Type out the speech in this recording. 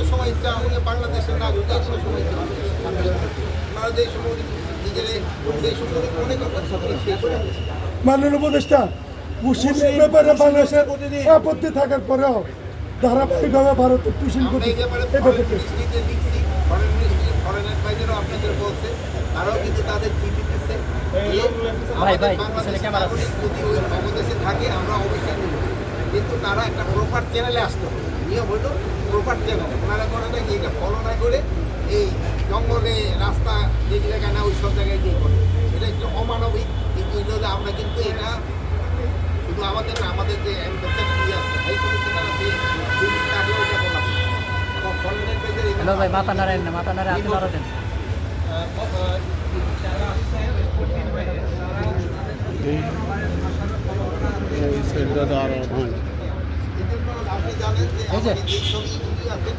কোনো সময় ইচ্ছা আমাকে বাংলাদেশের নাগরিক যে কোনো সময় ইচ্ছা হবে। আপনারা যে সময় নিজেরা যে সময় মনে করবেন মাননীয় উপদেষ্টা মুসলিমের ব্যাপারে বাংলাদেশের আপত্তি থাকার পরেও ধারাবাহিকভাবে ভারতের পুষিং করতে আপনাদের বলছে তারাও কিন্তু তাদের থাকে আমরা অবশ্যই কিন্তু তারা একটা প্রপার চ্যানেলে আসতে। হবে নিয়ম হলো প্রপার চ্যানেল ওনারা করে না কি এটা? ফলো না করে এই জঙ্গলে রাস্তা যে জায়গায় না ওই সব জায়গায় গিয়ে করে এটা একটু অমানবিক। কিন্তু আমরা কিন্তু এটা শুধু আমাদের না আমাদের যে অ্যাম্বাসেডার আছে হাই কমিশনার আছে তিনি তাকেও এটা বলা এবং ফরেন অ্যাডভাইজার হ্যালো ভাই মাথা নাড়েন না মাথা আপনি এই যে। আমাদের যে ছবি ছবি আছে